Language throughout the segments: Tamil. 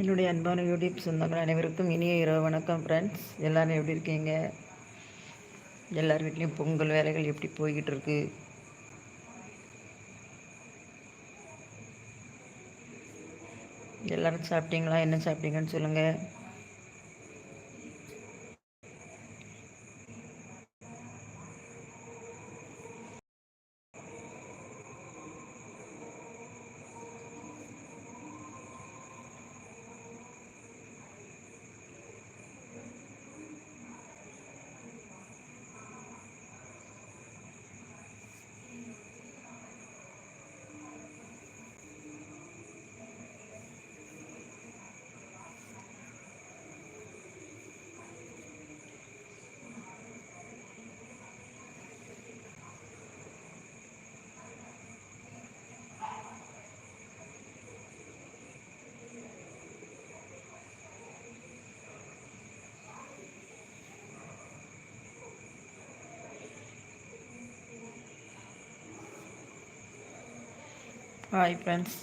என்னுடைய அன்பான யூடியூப் சொந்தங்கள் அனைவருக்கும் இனிய இரவு வணக்கம் ஃப்ரெண்ட்ஸ் எல்லோரும் எப்படி இருக்கீங்க? எல்லார் வீட்லேயும் பொங்கல் வேலைகள் எப்படி போய்கிட்டு இருக்கு? எல்லோரும் சாப்பிட்டீங்களா? என்ன சாப்பிட்டீங்கன்னு சொல்லுங்கள் ஹாய் ஃப்ரெண்ட்ஸ்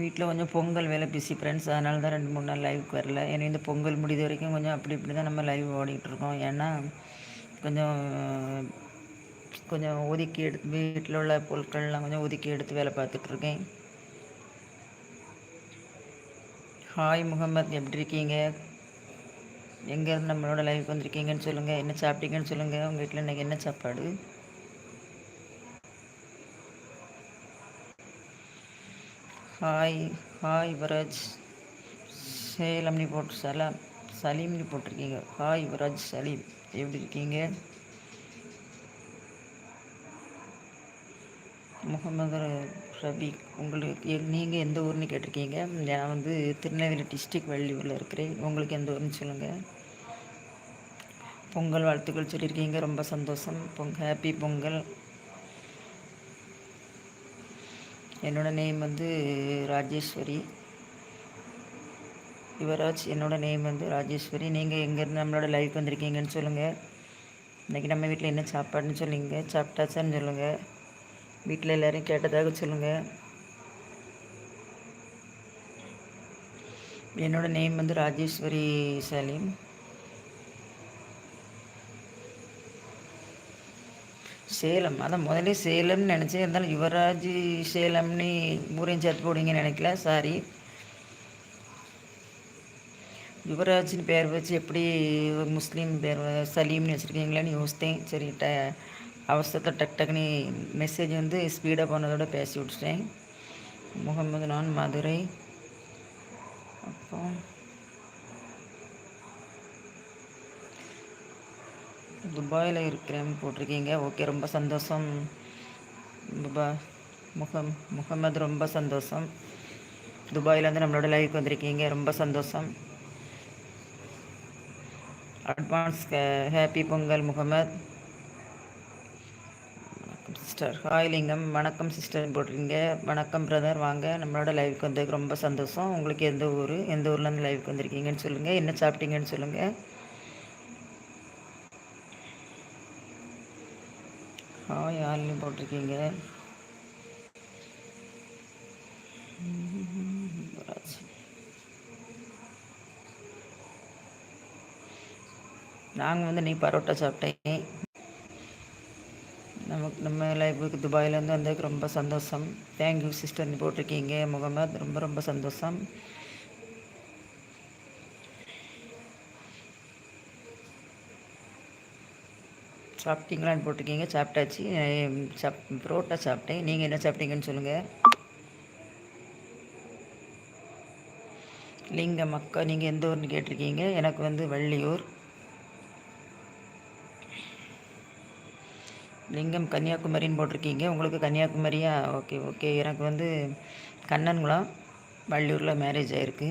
வீட்டில் கொஞ்சம் பொங்கல் வேலை பிஸி ஃப்ரெண்ட்ஸ் அதனால தான் ரெண்டு மூணு நாள் லைவுக்கு வரல. ஏன்னா இந்த பொங்கல் முடிஞ்ச வரைக்கும் கொஞ்சம் அப்படி இப்படி தான் நம்ம லைவ் ஓடிக்கிட்டுருக்கோம் ஏன்னா கொஞ்சம் கொஞ்சம் ஒதுக்கி எடுத்து வீட்டில் உள்ள பொருட்கள்லாம் கொஞ்சம் ஒதுக்கி எடுத்து வேலை பார்த்துட்ருக்கேன் ஹாய் முகமது எப்படி இருக்கீங்க? எங்கேருந்து நம்மளோட லைஃப் வந்திருக்கீங்கன்னு சொல்லுங்கள் என்ன சாப்பிட்டீங்கன்னு சொல்லுங்கள் உங்கள் வீட்டில் இன்றைக்கி என்ன சாப்பாடு? ஹாய் ஹாய் யுவராஜ் சேலம்னி போட்டு சலாம் சலீம்னி போட்டிருக்கீங்க. ஹாய் யுவராஜ் சலீம். எப்படி இருக்கீங்க? முகமது ரபீக் உங்களுக்கு நீங்கள் எந்த ஊர்னு கேட்டிருக்கீங்க? நான் வந்து திருநெல்வேலி டிஸ்ட்ரிக் வள்ளியூரில் இருக்கிறேன். உங்களுக்கு எந்த ஊர்னு சொல்லுங்கள் பொங்கல் வாழ்த்துக்கள் சொல்லியிருக்கீங்க. ரொம்ப சந்தோஷம். பொங் ஹாப்பி பொங்கல். என்னோடய நேம் வந்து ராஜேஸ்வரி. யுவராஜ் என்னோடய நேம் வந்து ராஜேஸ்வரி. நீங்கள் எங்கேருந்து நம்மளோட லைஃப் வந்திருக்கீங்கன்னு சொல்லுங்கள் இன்றைக்கி நம்ம வீட்டில் என்ன சாப்பாடுன்னு சொல்லிங்க. சாப்பிட்டாச்சான்னு சொல்லுங்கள் வீட்டில் எல்லோரும் கேட்டதாக சொல்லுங்கள் என்னோடய நேம் வந்து ராஜேஸ்வரி சலீம். சேலம். அதான் முதலே சேலம்னு நினச்சேன். இருந்தாலும் யுவராஜ் சேலம்னு ஊரையும் சேர்த்து போடுவீங்கன்னு நினைக்கல. சாரி யுவராஜ்னு பேர் வச்சு எப்படி முஸ்லீம் பேர் சலீம்னு வச்சுருக்கீங்களான்னு யோசித்தேன். சரி ட அவசரத்தை டக் டக்குன்னு மெசேஜ் வந்து ஸ்பீடாக போனதோட பேசி விட்டுட்டேன். முகமது நான் மதுரை. அப்போ துபாயில் இருக்கிறேன் போட்டிருக்கீங்க. ஓகே ரொம்ப சந்தோஷம். துபா முகம் முகமது ரொம்ப சந்தோஷம். துபாயிலேருந்து நம்மளோட லைவுக்கு வந்திருக்கீங்க. ரொம்ப சந்தோஷம். Advance happy Pongal Mohammed. Sister hi Lingam. வணக்கம் சிஸ்டர் போட்டிருக்கீங்க. வணக்கம் பிரதர் வாங்க. நம்மளோட லைவுக்கு வந்ததுக்கு ரொம்ப சந்தோஷம். உங்களுக்கு எந்த ஊர் எந்த ஊர்லேருந்து லைவுக்கு வந்திருக்கீங்கன்னு சொல்லுங்கள் என்ன சாப்பிட்டீங்கன்னு சொல்லுங்கள் ஹாய் ஆன்லைன் போட்டிருக்கீங்க. நாங்கள் வந்து நீ பரோட்டா சாப்பிட்டேன். நமக்கு நம்ம லைஃபுக்கு துபாயிலேருந்து வந்ததுக்கு ரொம்ப சந்தோஷம். தேங்க்யூ நீ போட்டிருக்கீங்க. முகமது ரொம்ப ரொம்ப சந்தோஷம். சாப்பிட்டீங்களான்னு போட்டிருக்கீங்க. சாப்பிட்டாச்சு. சாப் புரோட்டா சாப்பிட்டேன். நீங்கள் என்ன சாப்பிட்டீங்கன்னு சொல்லுங்கள் லிங்கம் அக்கா நீங்கள் எந்த ஊர்னு கேட்டிருக்கீங்க. எனக்கு வந்து வள்ளியூர். லிங்கம் கன்னியாகுமரின்னு போட்டிருக்கீங்க. உங்களுக்கு கன்னியாகுமரியா? Okay okay. எனக்கு வந்து கண்ணன்குளம் வள்ளியூரில் மேரேஜ் ஆகிருக்கு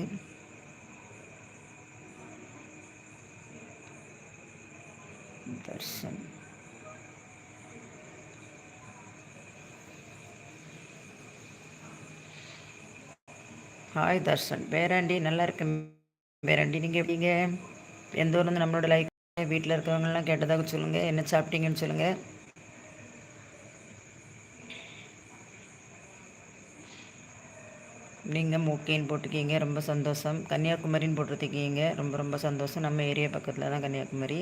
தர்ஷன் ஹாய் தர்ஷன் பேராண்டி நல்லா இருக்கேன். பேராண்டி நீங்கள் எப்படிங்க எந்த ஊர்லேருந்து நம்மளோட லைக் வீட்டில் இருக்கிறவங்கலாம் கேட்டதாக சொல்லுங்கள் என்ன சாப்பிட்டீங்கன்னு சொல்லுங்கள் நீங்கள் மூக்கேன்னு போட்டிருக்கீங்க. ரொம்ப சந்தோஷம். கன்னியாகுமரின்னு போட்டிருக்கீங்க. ரொம்ப ரொம்ப சந்தோஷம். நம்ம ஏரியா பக்கத்தில் தான் கன்னியாகுமரி.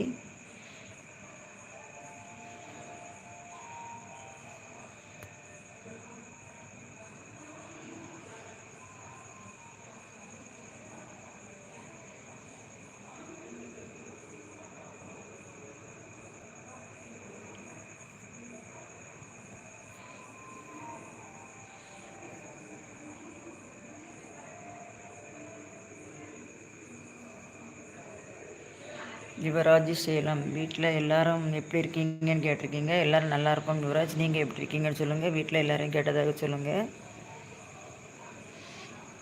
யுவராஜ் சேலம் வீட்டில் எல்லாரும் எப்படி இருக்கீங்கன்னு கேட்டிருக்கீங்க. எல்லோரும் நல்லா இருப்பாங்க யுவராஜ். நீங்கள் எப்படி இருக்கீங்கன்னு சொல்லுங்கள் வீட்டில் எல்லோரும் கேட்டதாக சொல்லுங்கள்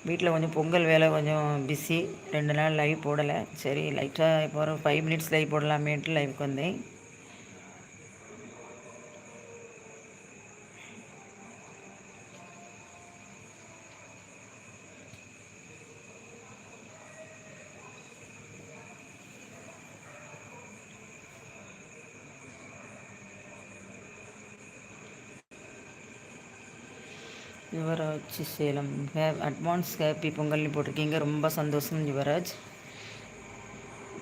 வீட்டில் கொஞ்சம் பொங்கல் வேலை கொஞ்சம் பிஸி ரெண்டு நாள் லைவ் போடலை. சரி லைட்டாக இப்போ ஒரு ஃபைவ் மினிட்ஸ் லைவ் போடலாமேன்ட்டு லைவுக்கு வந்தேன். யுவராஜ் சேலம். அட்வான்ஸ் ஹேப்பி பொங்கல்னு போட்டிருக்கீங்க. ரொம்ப சந்தோஷம் யுவராஜ்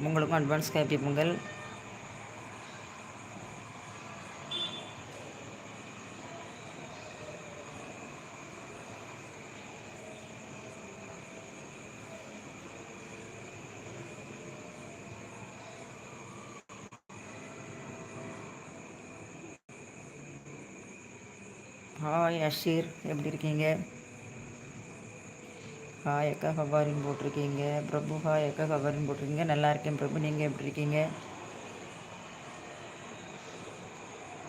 உங்களுக்கும் advance happy Pongal. Hi Asheer எப்படி இருக்கீங்க? ஹாய் அக்கா ஹவாரின் போட்டிருக்கீங்க. பிரபு ஹாய் அக்கா ஹவாரின் போட்டிருக்கீங்க. நல்லா இருக்கேன் பிரபு நீங்கள் எப்படி இருக்கீங்க?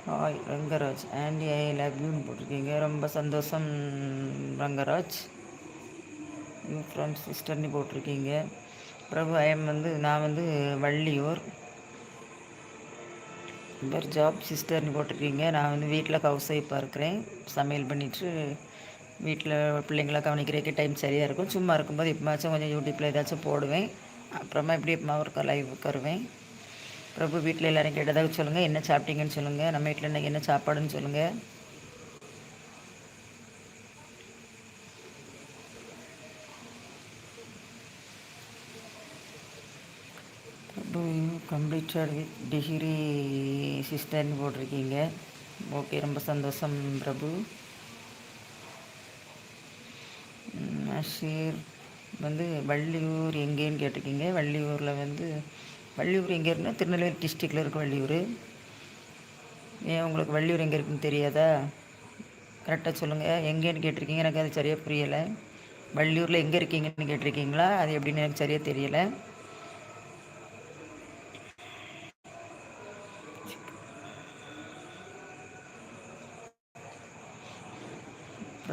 Hi Rangaraj aunty I love யூன்னு போட்டிருக்கீங்க. ரொம்ப சந்தோஷம் ரங்கராஜ். யூ ஃப்ரம் சிஸ்டர்னு போட்டிருக்கீங்க. பிரபு ஐஎம் வந்து நான் வந்து வள்ளியூர். பேர் ஜாப் சிஸ்டர்னு போட்டிருக்கீங்க. நான் வந்து வீட்டில் ஹவுஸ் ஒய்ஃபாக இருக்கிறேன். சமையல் பண்ணிவிட்டு வீட்டில் பிள்ளைங்கள கவனிக்கிறதுக்கு டைம் சரியாக இருக்கும். சும்மா இருக்கும்போது எப்போமாச்சும் கொஞ்சம் யூடியூப்பில் ஏதாச்சும் போடுவேன். அப்புறமா எப்படி எப்பமா ஒரு லைவுக்கு வருவேன். பிரபு வீட்டில் எல்லோரும் கேட்டதாக சொல்லுங்கள் என்ன சாப்பிட்டீங்கன்னு சொல்லுங்கள் நம்ம வீட்டில் இன்றைக்கி என்ன சாப்பாடுன்னு சொல்லுங்கள் கம்ப்ளீட் வித் டிகிரி சிஸ்டர்னு போட்டிருக்கீங்க. ஓகே ரொம்ப சந்தோஷம் பிரபு. நஷீர் வந்து வள்ளியூர் எங்கேன்னு கேட்டிருக்கீங்க. வள்ளியூரில் வந்து வள்ளியூர் எங்கே இருக்குன்னா திருநெல்வேலி டிஸ்ட்ரிக்டில் இருக்குது வள்ளியூர். ஏன் உங்களுக்கு வள்ளியூர் எங்கே இருக்குன்னு தெரியாதா? கரெக்டாக சொல்லுங்கள் எங்கேன்னு கேட்டிருக்கீங்க? எனக்கு அது சரியாக புரியலை. வள்ளியூரில் எங்கே இருக்கீங்கன்னு கேட்டிருக்கீங்களா? அது எப்படின்னு எனக்கு சரியாக தெரியலை.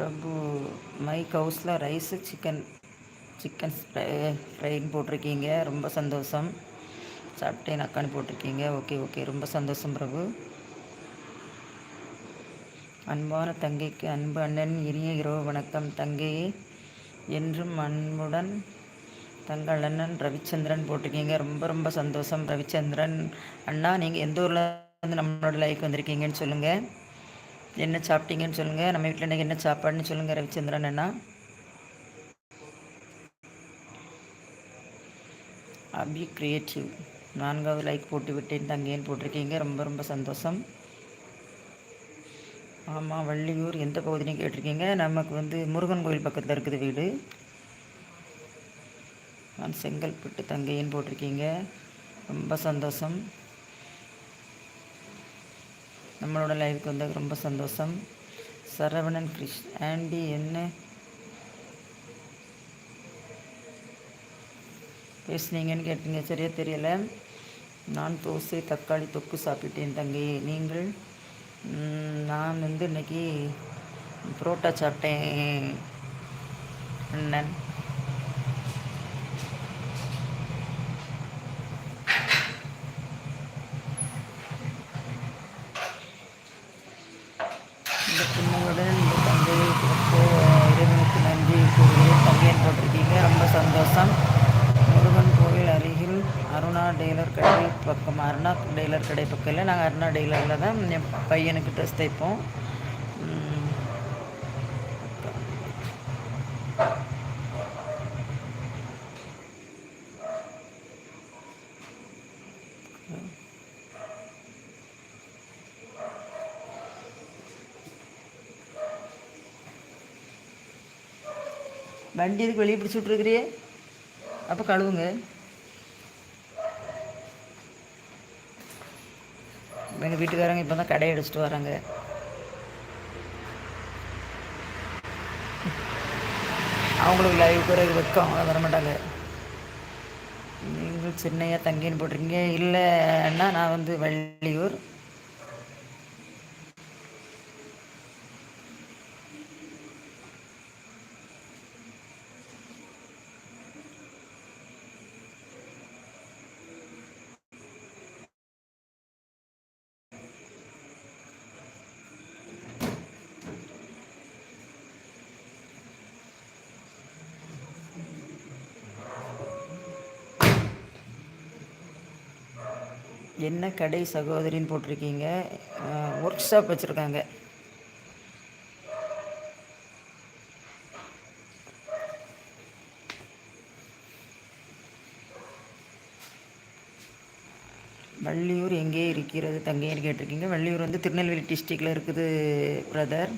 பிரபு மைக் ஹவுஸில் ரைஸு சிக்கன் சிக்கன் ஃப்ரைன்னு போட்டிருக்கீங்க. ரொம்ப சந்தோஷம். சாப்பிட்டேன் அக்கான்னு போட்டிருக்கீங்க. Okay okay. ரொம்ப சந்தோஷம் பிரபு. அன்பான தங்கைக்கு அன்பு அண்ணன் இனிய இரவு வணக்கம் தங்கையே என்றும் அன்புடன் தங்கள் அண்ணன் ரவிச்சந்திரன் போட்டிருக்கீங்க. ரொம்ப ரொம்ப சந்தோஷம் ரவிச்சந்திரன். அண்ணா நீங்கள் எந்த ஊரில் வந்து நம்மளோட லைஃப் வந்திருக்கீங்கன்னு சொல்லுங்கள் என்ன சாப்பிட்டீங்கன்னு சொல்லுங்கள் நம்ம வீட்டில் எனக்கு என்ன சாப்பாடுன்னு சொல்லுங்கள் ரவிச்சந்திரன் அண்ணா. அபி கிரியேட்டிவ் நான்காவது லைக் போட்டு விட்டேன் தங்கேன்னு போட்டிருக்கீங்க. ரொம்ப ரொம்ப சந்தோஷம். ஆமாம் வள்ளியூர் எந்த பகுதியும் கேட்டிருக்கீங்க. நமக்கு வந்து முருகன் கோயில் பக்கத்தில் இருக்குது வீடு. நான் செங்கல்பட்டு தங்கையின்னு போட்டிருக்கீங்க. ரொம்ப சந்தோஷம். நம்மளோட லைஃப்க்கு வந்தது ரொம்ப சந்தோஷம். சரவணன் கிருஷ் ஆண்டி என்ன? பேசுனீங்கன்னு கேட்டீங்க. சரியாக தெரியலை. நான் தோசை தக்காளி தொக்கு சாப்பிட்டேன் தங்கி. நீங்கள்? நான் வந்து இன்றைக்கி புரோட்டா சாப்பிட்டேன். அண்ணன் இந்த புண்ணையுடன் இந்த தங்கையை கொடுத்து இறைவனுக்கு நன்றி கூறுகிறேன் தங்கையன் போட்டிருக்கீங்க ரொம்ப சந்தோஷம் முருகன் கோவில் அருகில் அருணா டெய்லர் கடை அருணா டெய்லர் கடை பக்கம் இல்லை நாங்கள் அருணா டெய்லரில் தான் என் பையனுக்கு ட்ரெஸ் தைப்போம். வண்டி இதுக்கு வெளியே பிடிச்சி விட்ருக்குறியே அப்போ கழுவுங்க. எங்கள் வீட்டுக்காரங்க இப்போ தான் கடையை அடிச்சிட்டு வராங்க. அவங்களுக்கு லைவ் கூட வைக்கும் அவங்க வரமாட்டாங்க நீங்கள் சின்னையாக தங்கின்னு போட்டிருக்கீங்க. இல்லைன்னா நான் வந்து வள்ளியூர். என்ன கடை சகோதரின்னு போட்டிருக்கீங்க? ஒர்க் ஷாப் வச்சுருக்காங்க. வள்ளியூர் எங்கே இருக்கிறது தங்கைன்னு கேட்டிருக்கீங்க. வள்ளியூர் வந்து திருநெல்வேலி டிஸ்ட்ரிக்டில் இருக்குது பிரதர்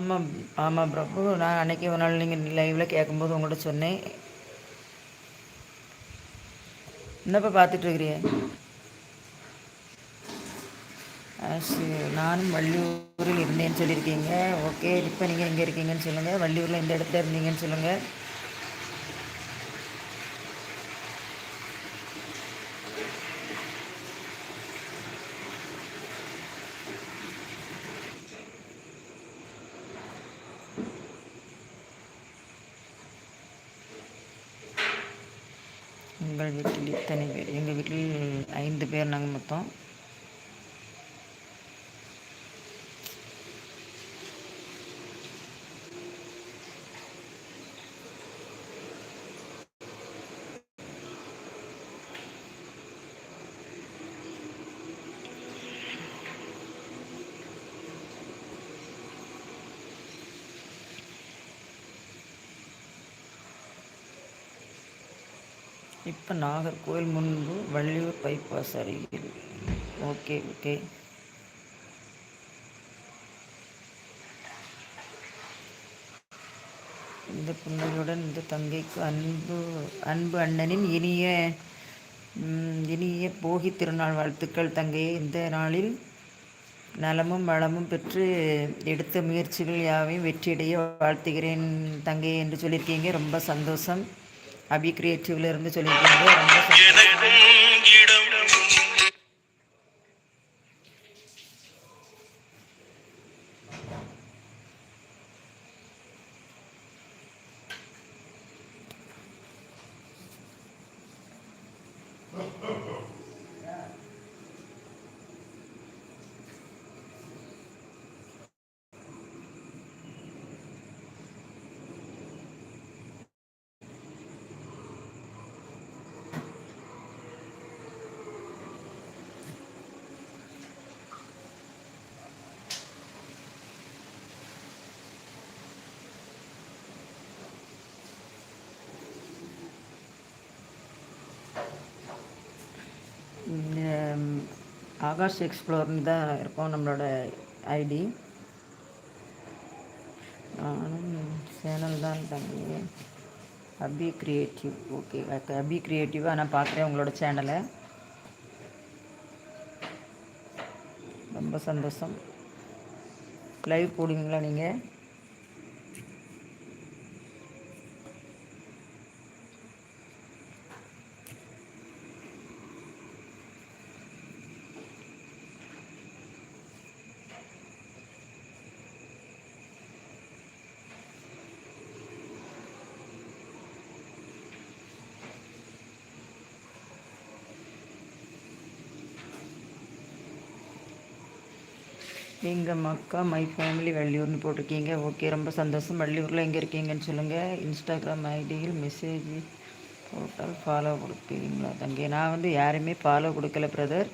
ஆமாம் ஆமாம் பிரபு நான் அன்றைக்கி ஒரு நாள் நீங்கள் லைவில் கேட்கும்போது உங்கள்கிட்ட சொன்னேன். என்னப்பா பார்த்துட்ருக்குறிய நானும் வள்ளியூரில் இருந்தேன்னு சொல்லியிருக்கீங்க. ஓகே இப்போ நீங்கள் எங்கே இருக்கீங்கன்னு சொல்லுங்கள் வள்ளியூரில் எந்த இடத்துல இருந்தீங்கன்னு சொல்லுங்கள் உங்கள் வீட்டில் இத்தனை பேர் எங்கள் வீட்டில் ஐந்து பேர் நாங்கள் மொத்தம் இப்போ நாகர்கோவில் முன்பு வள்ளியூர் பைபாஸ் அருகில். ஓகே ஓகே இந்த புன்னகையுடன் இந்த தங்கைக்கு அன்பு அன்பு அண்ணனின் இனிய இனிய போகி திருநாள் வாழ்த்துக்கள் தங்கையை. இந்த நாளில் நலமும் வளமும் பெற்று எடுத்த முயற்சிகள் யாவையும் வெற்றியடைய வாழ்த்துகிறேன் தங்கை என்று சொல்லியிருக்கீங்க. ரொம்ப சந்தோஷம். அபி கிரியேட்டிவ்ல இருந்து சொல்லியிருக்கீங்க ரொம்ப ஆகாஷ் எக்ஸ்ப்ளோர்னு தான் இருக்கும் நம்மளோட ஐடி நானும் சேனல் தான் தம்பி. அபி க்ரியேட்டிவ் ஓகே அபி க்ரியேட்டிவாக நான் பார்க்குறேன் உங்களோட சேனலை. ரொம்ப சந்தோஷம். லைவ் போடுவீங்களா நீங்கள் எங்கள் மக்கா மை ஃபேமிலி வள்ளியூர்னு போட்டிருக்கீங்க. ஓகே ரொம்ப சந்தோஷம். வள்ளியூரில் எங்கே இருக்கீங்கன்னு சொல்லுங்கள் இன்ஸ்டாகிராம் ஐடியில் மெசேஜ் போட்டால் ஃபாலோ கொடுப்பீங்களா? தங்கி நான் வந்து யாருமே ஃபாலோ கொடுக்கல பிரதர்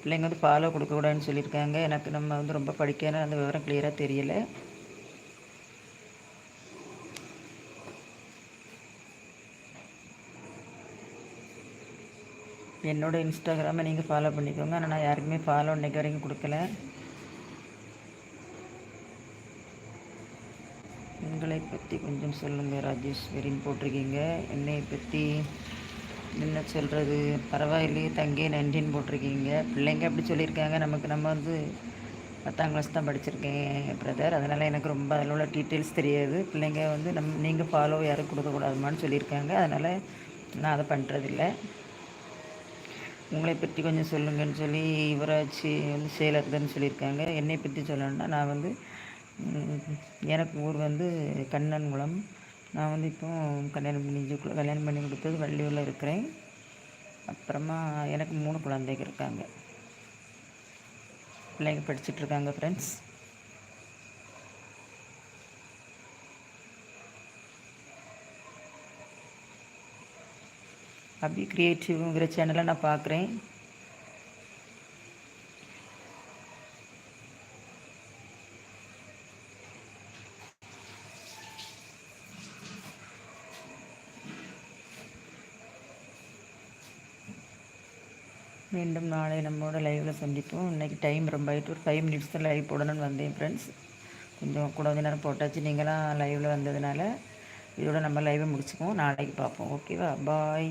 பிள்ளைங்க வந்து ஃபாலோ கொடுக்கக்கூடாதுன்னு சொல்லியிருக்காங்க. எனக்கு நம்ம வந்து ரொம்ப படிக்கணும் அந்த விவரம் கிளியராக தெரியலை. என்னோடய இன்ஸ்டாகிராமை நீங்கள் ஃபாலோ பண்ணிக்கோங்க. ஆனால் நான் யாருக்குமே ஃபாலோ இன்றைக்கு வரைக்கும் கொடுக்கல உங்களை பற்றி கொஞ்சம் சொல்லுங்கள் ராஜேஸ்வரின்னு போட்டிருக்கீங்க. என்னை பற்றி என்ன சொல்கிறது பரவாயில்லையே தங்கே நன்றின்னு போட்டிருக்கீங்க. பிள்ளைங்க அப்படி சொல்லியிருக்காங்க. நமக்கு நம்ம வந்து பத்தாம் கிளாஸ் தான் படிச்சிருக்கேன் பிரதர் அதனால் எனக்கு ரொம்ப அதில் உள்ள டீட்டெயில்ஸ் தெரியாது. பிள்ளைங்க வந்து நம் நீங்கள் ஃபாலோ யாரும் கொடுக்கக்கூடாதுமான்னு சொல்லியிருக்காங்க. அதனால் நான் அதை பண்ணுறதில்ல உங்களை பற்றி கொஞ்சம் சொல்லுங்கன்னு சொல்லி யுவராஜ் வந்து சேலத்துலன்னு சொல்லியிருக்காங்க. என்னை பற்றி சொல்லணுன்னா நான் வந்து எனக்கு ஊர் வந்து கண்ணன்குளம். நான் வந்து இப்போ கல்யாணம் பண்ணி கல்யாணம் பண்ணி கொடுத்தது வள்ளியூரில் இருக்கிறேன். அப்புறமா எனக்கு மூணு குழந்தைங்க இருக்காங்க. பிள்ளைங்க படிச்சுட்ருக்காங்க ஃப்ரெண்ட்ஸ் அப்படி கிரியேட்டிவ்ங்கிற சேனலை நான் பார்க்குறேன். மீண்டும் நாளை நம்மளோட லைவில் சந்திப்போம். இன்றைக்கி டைம் ரொம்ப ஆகிட்டு ஒரு ஃபைவ் மினிட்ஸ் தான் லைவ் போடணும்னு வந்தேன் ஃப்ரெண்ட்ஸ் கொஞ்சம் கூட வந்து நேரம் போட்டாச்சு. நீங்களாம் லைவில் வந்ததுனால இதோட நம்ம லைவை முடிச்சுக்குவோம். நாளைக்கு பார்ப்போம். ஓகேவா பாய்